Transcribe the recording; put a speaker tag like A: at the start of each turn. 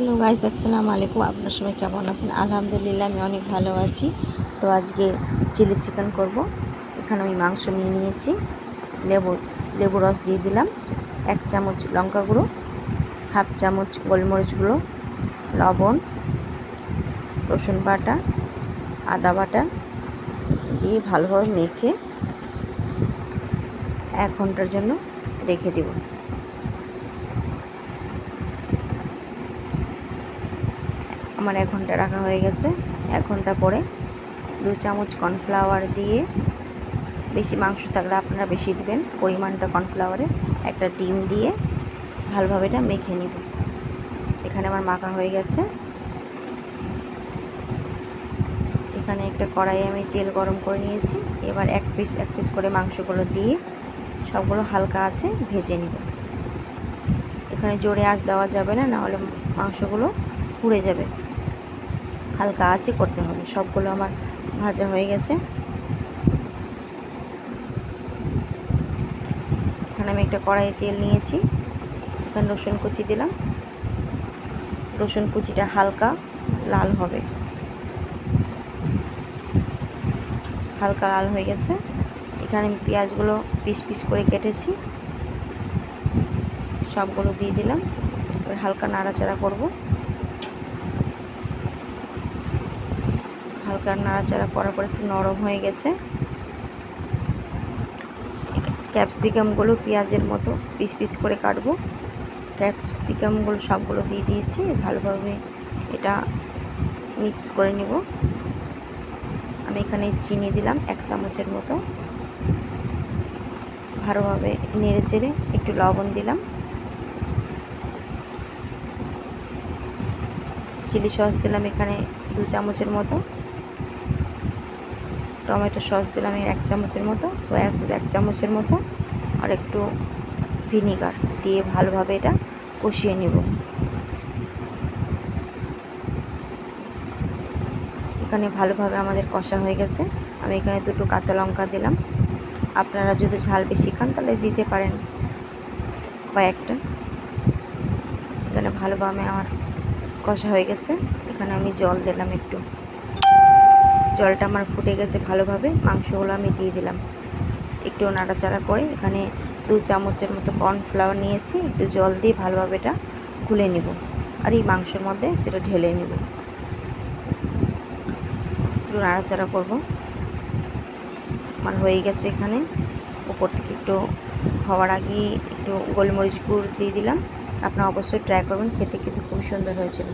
A: Hello guys, আসসালামু আলাইকুম। আপনার সবাই কেমন আছেন? আলহামদুলিল্লাহ, আমি অনেক ভালো আছি। তো আজকে চিলি চিকেন করব। এখানে আমি মাংস নিয়ে নিয়েছি। লেবু লেবু রস দিয়ে দিলাম। এক চামচ লঙ্কা গুঁড়ো, হাফ চামচ গোলমরিচ গুঁড়ো, লবণ, রসুন বাটা, আদা বাটা দিয়ে ভালোভাবে মেখে এক ঘণ্টার জন্য রেখে দেবো। আমার এক ঘণ্টা রাখা হয়ে গেছে। এক ঘণ্টা পরে দু চামচ কর্নফ্লাওয়ার দিয়ে বেশি মাংস থাকলে আপনারা বেশি দেবেন, পরিমাণটা কর্নফ্লাওয়ারে একটা ডিম দিয়ে ভালোভাবে এটা মেখে নিব। এখানে আমার মাখা হয়ে গেছে। এখানে একটা কড়াইয়ে আমি তেল গরম করে নিয়েছি। এবার এক পিস এক পিস করে মাংসগুলো দিয়ে সবগুলো হালকা আছে ভেজে নিব। এখানে জোরে আঁচ দেওয়া যাবে না, নাহলে মাংসগুলো পুড়ে যাবে। হালকা আছে করতে হবে। সবগুলো আমার ভাজা হয়ে গেছে। এখানে আমি একটা কড়াইয়ে তেল নিয়েছি। এখানে রসুন কুচি দিলাম। রসুন কুচিটা হালকা লাল হবে। হালকা লাল হয়ে গেছে। এখানে আমি পেঁয়াজগুলো পিস পিস করে কেটেছি। সবগুলো দিয়ে দিলাম। হালকা নাড়াচাড়া করব। হালকা নাড়াচাড়া করার পর একটু নরম হয়ে গেছে। ক্যাপসিকামগুলো পেঁয়াজের মতো পিস পিস করে কাটবো। ক্যাপসিকামগুলো সবগুলো দিয়ে দিয়েছি, ভালোভাবে এটা মিক্স করে নিব। আমি এখানে চিনি দিলাম এক চামচের মতো। ভালোভাবে নেড়ে চেড়ে একটু লবণ দিলাম। চিলি সস দিলাম এখানে দু চামচের মতো। টমেটো সস দিলাম এক চামচের মতো, সয়া সস এক চামচের মতো, আর একটু ভিনিগার দিয়ে ভালোভাবে এটা কষিয়ে নেব। এখানে ভালোভাবে আমাদের কষা হয়ে গেছে। আমি এখানে দুটো কাঁচা লঙ্কা দিলাম। আপনারা যদি ঝাল বেশি খান তাহলে দিতে পারেন কয়েকটা। এখানে ভালোভাবে আমার কষা হয়ে গেছে। এখানে আমি জল দিলাম একটু। জলটা আমার ফুটে গেছে ভালোভাবে, মাংসগুলো আমি দিয়ে দিলাম। একটু নাড়াচাড়া করে এখানে দু চামচের মতো কর্নফ্লাওয়ার নিয়েছি, একটু জল দিয়ে ভালোভাবে এটা খুলে নিব আর এই মাংসের মধ্যে সেটা ঢেলে নিব। একটু নাড়াচাড়া করব। আমার হয়ে গেছে এখানে, উপর থেকে একটু হওয়ার আগে একটু গোলমরিচ গুঁড় দিয়ে দিলাম। আপনারা অবশ্যই ট্রাই করবেন, খেতে খেতে খুব সুন্দর হয়েছিল।